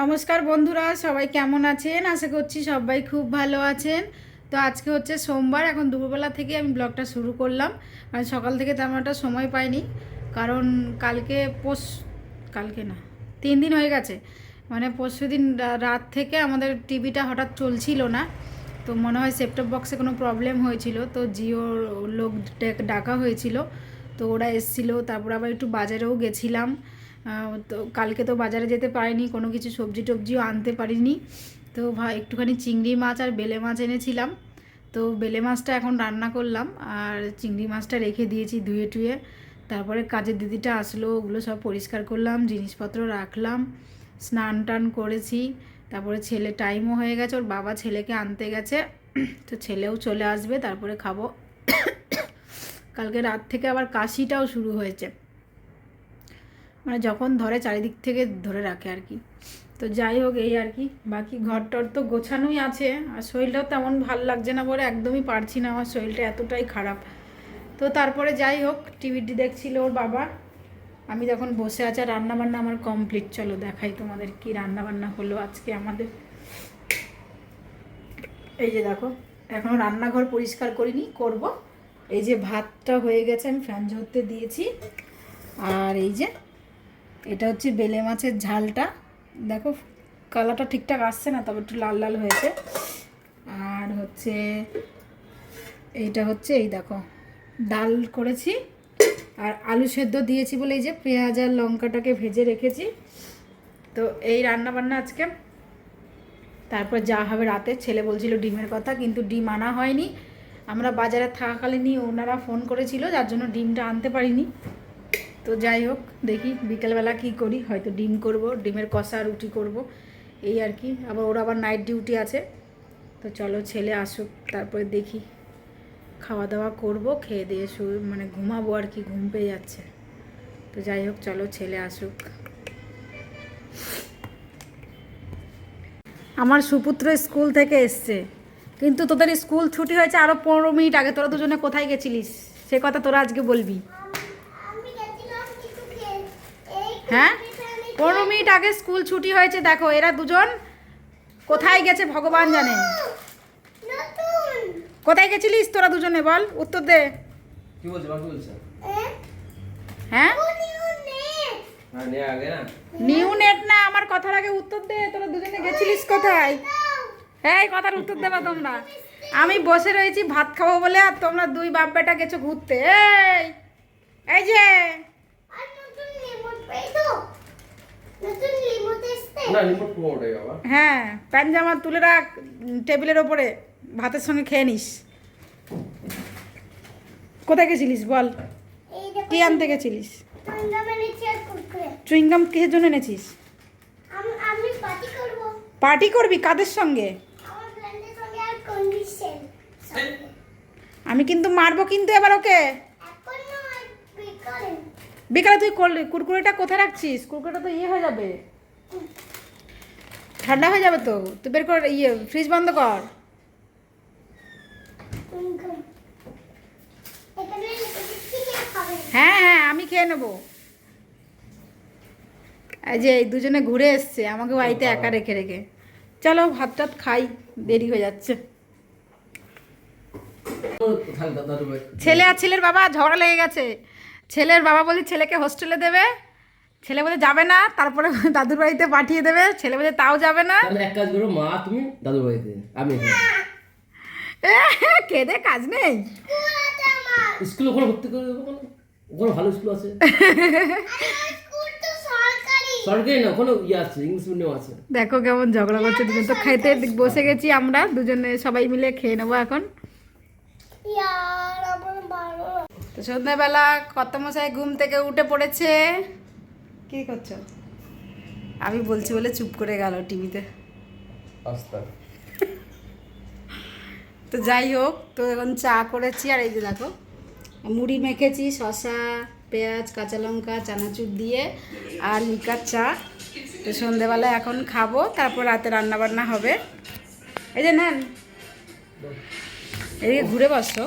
নমস্কার বন্ধুরা, সবাই কেমন আছেন? আশা করছি সবাই খুব ভালো আছেন। তো আজকে হচ্ছে সোমবার, এখন দুপুরবেলা থেকে আমি ব্লগটা শুরু করলাম। আর সকাল থেকে তেমন একটা সময় পাইনি। কারণ কালকে পোষ কালকে না, তিন দিন হয়ে গেছে। মানে পরশু দিন রাত থেকে আমাদের টিভিটা হঠাৎ চলছিল না। তো মনে হয় সেপটপ বক্সে কোনো প্রবলেম হয়েছিল। তো জিওর লোক ডাকা হয়েছিল। তো ওরা এসছিল, তারপর আবার একটু বাজারেও গেছিলাম। তো কালকে তো বাজারে যেতে পারিনি, কোনো কিছু সবজি টবজিও আনতে পারিনি। তো একটুখানি চিংড়ি মাছ আর বেলে মাছ এনেছিলাম। তো বেলে মাছটা এখন রান্না করলাম আর চিংড়ি মাছটা রেখে দিয়েছি ধুয়ে টুয়ে। তারপরে কাজের দিদিটা আসলো, ওগুলো সব পরিষ্কার করলাম, জিনিসপত্র রাখলাম, স্নান টান করেছি। তারপরে ছেলে টাইমও হয়ে গেছে, ওর বাবা ছেলেকে আনতে গেছে। তো ছেলেও চলে আসবে, তারপরে খাব। কালকে রাত থেকে আবার কাশিটাও শুরু হয়েছে। মানে যখন ধরে চারিদিক থেকে ধরে রাখে আর কি। তো যাই হোক এই আর কি, বাকি ঘর টর তো গোছানোই আছে, আর শরীরটাও তেমন ভালো লাগছে না বলে একদমই পারছি না, আমার শরীরটা এতটাই খারাপ। তো তারপরে যাই হোক টিভিটি দেখছিল ওর বাবা, আমি যখন বসে আছি আর রান্নাবান্না আমার কমপ্লিট, চলো দেখাই তোমাদের কি রান্নাবান্না হলো আজকে আমাদের। এই যে দেখো এখনও রান্নাঘর পরিষ্কার করিনি, করব। এই যে ভাতটা হয়ে গেছে, আমি ফ্যান ঝরতে দিয়েছি। আর এই যে এটা হচ্ছে বেলে মাছের ঝালটা। দেখো, কালারটা ঠিকঠাক আসছে না, তবে একটু লাল লাল হয়েছে। আর হচ্ছে, এইটা হচ্ছে, এই দেখো, ডাল করেছি। আর আলু সেদ্ধ দিয়েছি বলে এই যে পেঁয়াজ আর লঙ্কাটাকে ভেজে রেখেছি। তো এই রান্না বান্না আজকে। তারপর যা হবে রাতে, ছেলে বলছিল ডিমের কথা, কিন্তু ডিম আনা হয়নি। আমরা বাজারে থাকাকালীনই ওনারা ফোন করেছিল, যার জন্য ডিমটা আনতে পারিনি। তো যাই হোক, দেখি বিকেলবেলা কি করি, হয়তো ডিম করব, ডিমের কষা রুটি করব, এই আর কি। আবার ওর আবার নাইট ডিউটি আছে। তো চলো ছেলে আসুক, তারপরে দেখি। খাওয়া দাওয়া করব, খেয়ে দিয়ে শু মানে ঘুমাবো আর কি, ঘুম পেয়ে যাচ্ছে। তো যাই হোক, চলো ছেলে আসুক। আমার সুপুত্র স্কুল থেকে এসছে। কিন্তু তোদের স্কুল ছুটি হয়েছে আরও পনেরো মিনিট আগে, তোরা দুজনে কোথায় গেছিলিস? সে কথা তোরা আজকে বলবি আমি গেছিলাম কিছু খেয়ে এই হ্যাঁ? পনেরো মিনিট আগে স্কুল ছুটি হয়েছে দেখো এরা দুজন কোথায় গেছে ভগবান জানে। কোথায় গেছিলিস তোরা দুজনে বল উত্তর দে। হ্যাঁ? নিউ নেট হ্যাঁ নিউ নেট না আমার কথার আগে উত্তর দে তোরা দুজনে গেছিলিস কোথায়? হ্যাঁ এই কথার উত্তর দেবা তোমরা। আমি বসে রয়েছি ভাত খাব বলে আর তোমরা দুই বাপ বেটা গেছো ঘুরতে। এই এই যে আর নতুন রিমোট পেয়ে তো নতুন রিমোট এসছে না রিমোট পুরো ওটাই বাবা হ্যাঁ প্যান্ট জামা তুলে রাখ টেবিলের ওপরে ভাতের সঙ্গে খেয়ে নিস। কোথায় গেছিলিস বল? কি আনতে গেছিলিস? চুইংগাম কিসের জন্য এনেছিস? আমি আমি পার্টি করবি। কাদের সঙ্গে? আমার ফ্রেন্ডের সঙ্গে আর কন্ডিশন আমি কিন্তু মারবো কিন্তু এবার ওকে। বিকালে। তুই করলি কুরকুরেটা কোথায় রাখছিস? কুরকুরেটা তো ইয়ে হয়ে যাবে। ঠান্ডা হয়ে যাবে তো? তুই বের কর ইয়ে ফ্রিজ বন্ধ কর। হ্যাঁ হ্যাঁ আমি খেয়ে নেব। যে, এই দুজনে ঘুরে এসছে আমাকে বাড়িতে একা রেখে রেখে। চলো ভাত টাত খাই, দেরি হয়ে যাচ্ছে। ছেলে আর ছেলের বাবা, ঝগড়া লেগে গেছে। ছেলের বাবা বলে ছেলেকে হোস্টেলে দেবে। ছেলে বলে যাবে না। তারপরে দাদুর বাড়িতে পাঠিয়ে দেবে। ছেলে বলে তাও যাবে না। তাহলে এক কাজ করো মা তুমি দাদু বাড়িতে আমি। কেঁদে কাজ নেই। স্কুল ওখানে ভর্তি করে দেবো ওখানে ভালো স্কুল আছে। সরকারি সরকারি না ওখানে ইয়ে আছে ইংলিশ মিডিয়াম আছে। দেখো কেমন ঝগড়া করছে দুজন তো খাইতে বসে গেছি আমরা দুজনে সবাই মিলে খেয়ে নেব এখন। তো সন্ধ্যাবেলা কত মশাই ঘুম থেকে উঠে পড়েছে। কি করছ? আমি বলছি বলে চুপ করে গেল টিভিতে। তো যাই হোক তো এখন চা করেছি আর এই যে দেখো মুড়ি মেখেছি শশা পেঁয়াজ কাঁচা লঙ্কা চানাচুর দিয়ে আর লিকার চা। তো সন্ধেবেলা এখন খাব তারপর রাতে রান্না বান্না হবে। এই যে নেন। এদিকে ঘুরে বসো।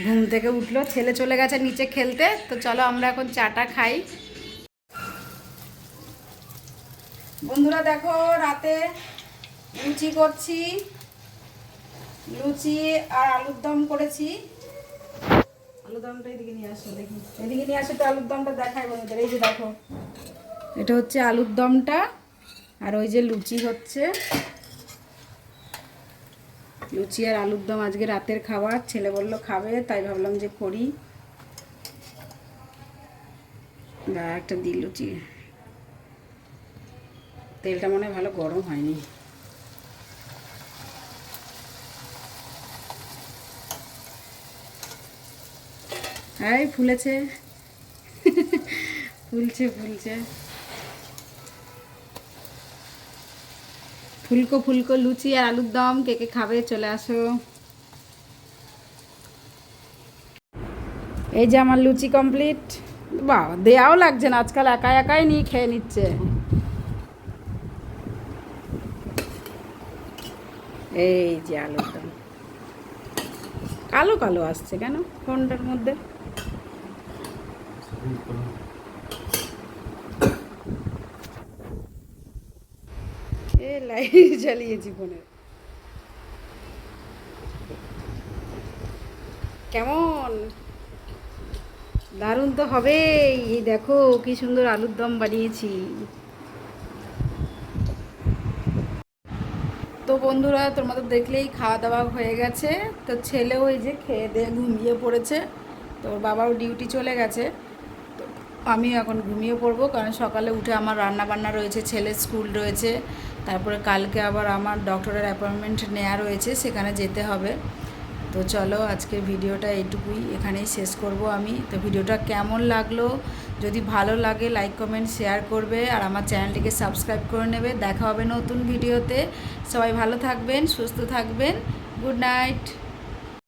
ঘুম থেকে উঠল, ছেলে চলে গেছে নিচে খেলতে, তো চলো আমরা এখন চাটা খাই। বন্ধুরা দেখো, রাতে লুচি করছি, লুচি আর আলুর দম করেছি। আলুর দমটা এদিকে নিয়ে আসো, দেখি। এদিকে নিয়ে আসো তো, আলুর দমটা দেখাই বন্ধুদের, এই যে দেখো। এটা হচ্ছে আলুর দমটা, আর ওই যে লুচি হচ্ছে। লুচি আর আলুর দম আজকে রাতের খাবার। ছেলে বলল, খাবে? তাই ভাবলাম যে করি। একটা দিই লুচি। তেলটা মনে হয় ভালো গরম হয়নি। এই ফুলেছে। ফুলছে ফুলছে। ফুলকো ফুলকো লুচি আর আলুর দম, কে কে খাবে চলে আসো। এই যে আমার লুচি কমপ্লিট বাহ, দেয়াও লাগছে না, আজকাল একা একাই নিয়ে খেয়ে নিচ্ছে। এই যে আলুর দম। কালো কালো আসছে কেন? ফোনটার মধ্যে। লাইট জ্বালিয়েছি কেমন? দারুণ তো হবেই। এই দেখো, কি সুন্দর আলুর দম বানিয়েছি। তো বন্ধুরা তোমাদের দেখলেই খাওয়া দাওয়া হয়ে গেছে। তো ছেলেও এই যে খেয়ে দিয়ে ঘুমিয়ে পড়েছে। তো ওর বাবাও ডিউটি চলে গেছে। তো আমি এখন ঘুমিয়ে পড়ব, কারণ সকালে উঠে আমার রান্না বান্না রয়েছে, ছেলের স্কুল রয়েছে। তারপরে কালকে আবার আমার ডক্টরের অ্যাপয়েন্টমেন্ট নেওয়া রয়েছে, সেখানে যেতে হবে। তো চলো আজকের ভিডিওটা এইটুকুই, এখানেই শেষ করব আমি। তো ভিডিওটা কেমন লাগল? যদি ভালো লাগে লাইক কমেন্ট শেয়ার করবে। আর আমার চ্যানেলটিকে সাবস্ক্রাইব করে নেবে। দেখা হবে নতুন ভিডিওতে। সবাই ভালো থাকবেন, সুস্থ থাকবেন। Good night.